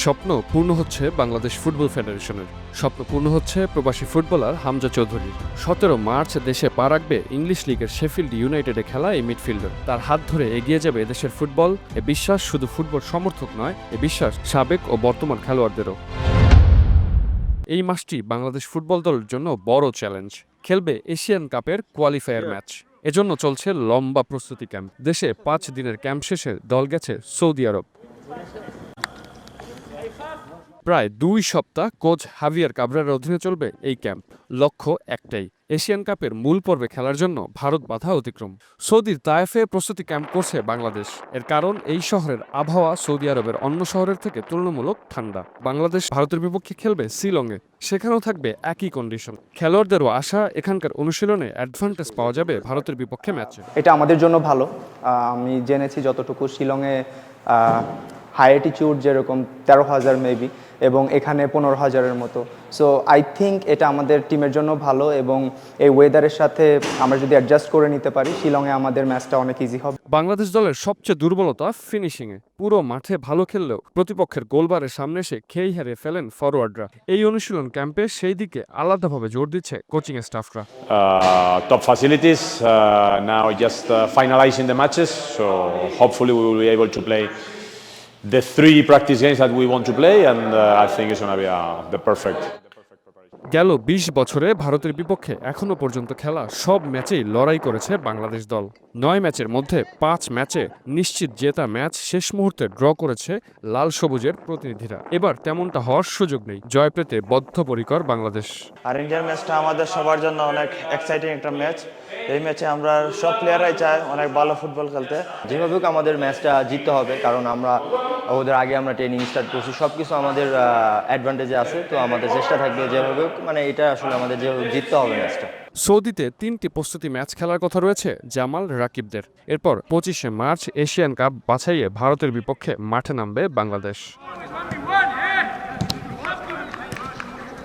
স্বপ্ন পূর্ণ হচ্ছে বাংলাদেশ ফুটবল ফেডারেশনের। স্বপ্ন পূর্ণ হচ্ছে প্রবাসী ফুটবলার হামজা চৌধুরীর সতেরো মার্চ দেশে পা রাখবে ইংলিশ লিগের শেফিল্ড ইউনাইটেডে খেলা এই মিডফিল্ডার। তার হাত ধরে এগিয়ে যাবে দেশের ফুটবল। এ বিশ্বাস শুধু ফুটবল সমর্থক নয়, এ বিশ্বাস সাবেক ও বর্তমান খেলোয়াড়দেরও। এই মাসটি বাংলাদেশ ফুটবল দলের জন্য বড় চ্যালেঞ্জ। খেলবে এশিয়ান কাপের কোয়ালিফায়ার ম্যাচ। এজন্য চলছে লম্বা প্রস্তুতি ক্যাম্প। দেশে পাঁচ দিনের ক্যাম্প শেষে দল গেছে সৌদি আরব। প্রায় দুই সপ্তাহ কোচ হাভিয়ার কাবরার অধীনে চলবে এই ক্যাম্প। লক্ষ্য একটাই, এশিয়ান কাপের মূল পর্বে খেলার জন্য ভারত বাধা অতিক্রম। সৌদির তায়েফে প্রস্তুতি ক্যাম্প করছে বাংলাদেশ। এর কারণ, এই শহরের আবহাওয়া সৌদি আরবের অন্য শহরের থেকে তুলনামূলক ঠান্ডা। বাংলাদেশ ভারতের বিপক্ষে খেলবে শিলংয়ে, সেখানেও থাকবে একই কন্ডিশন খেলোয়াড়দেরও আশা, এখানকার অনুশীলনে অ্যাডভান্টেজ পাওয়া যাবে ভারতের বিপক্ষে ম্যাচে এটা আমাদের জন্য ভালো। আমি জেনেছি যতটুকু শিলংয়ে হাই অ্যাটিটিউড যেরকম তেরো হাজার মেবি এবং এখানে পনেরো হাজারের মতো। সো আই থিঙ্ক এটা আমাদের টিমের জন্য ভালো এবং এই ওয়েদারের সাথে আমরা যদি অ্যাডজাস্ট করে নিতে পারি শিলংয়ে আমাদের ম্যাচটা অনেক ইজি হবে। বাংলাদেশ দলের সবচেয়ে দুর্বলতা ফিনিশিংয়ে পুরো মাঠে ভালো খেললেও প্রতিপক্ষের গোলবারের সামনে এসে খেই হারিয়ে ফেলেন ফরওয়ার্ডরা এই অনুশীলন ক্যাম্পে সেই দিকে আলাদাভাবে জোর দিচ্ছে কোচিং স্টাফরা uh, top facilities. Uh, now just uh, finalizing the matches, so hopefully to will be able to play the three practice games that we want to play, and uh, I think it's going to be uh, the perfect. গেল ২০ বছরে ভারতের বিপক্ষে এখনও পর্যন্ত খেলা সব ম্যাচেই লড়াই করেছে বাংলাদেশ দল। নয় ম্যাচের মধ্যে পাঁচ ম্যাচে নিশ্চিত জেতা ম্যাচ শেষ মুহূর্তে ড্র করেছে লাল সবুজের প্রতিনিধিরা। এবার তেমনটা হওয়ার সুযোগ নেই জয় পেতে বদ্ধপরিকর বাংলাদেশ। আর ইন্ডিয়ার ম্যাচটা আমাদের সবার জন্য অনেক এক্সাইটিং একটা ম্যাচ। এই ম্যাচে আমরা সব প্লেয়াররাই চায় অনেক ভালো ফুটবল খেলতে। যেভাবে হোক আমাদের ম্যাচটা জিততে হবে কারণ আমরা ওদের আগে আমরা ট্রেনিং স্টার্ট করছি। সব কিছু আমাদের অ্যাডভান্টেজে আছে, তো আমাদের চেষ্টা থাকবে যেভাবে মানে এটা আসলে আমাদের যে জিততে হবে ম্যাচটা। সৌদিতে তিনটি প্রস্তুতি ম্যাচ খেলার কথা রয়েছে, জামাল রাকিবদের। এরপর পঁচিশে মার্চ এশিয়ান কাপ বাছাইয়ে ভারতের বিপক্ষে মাঠে নামবে বাংলাদেশ।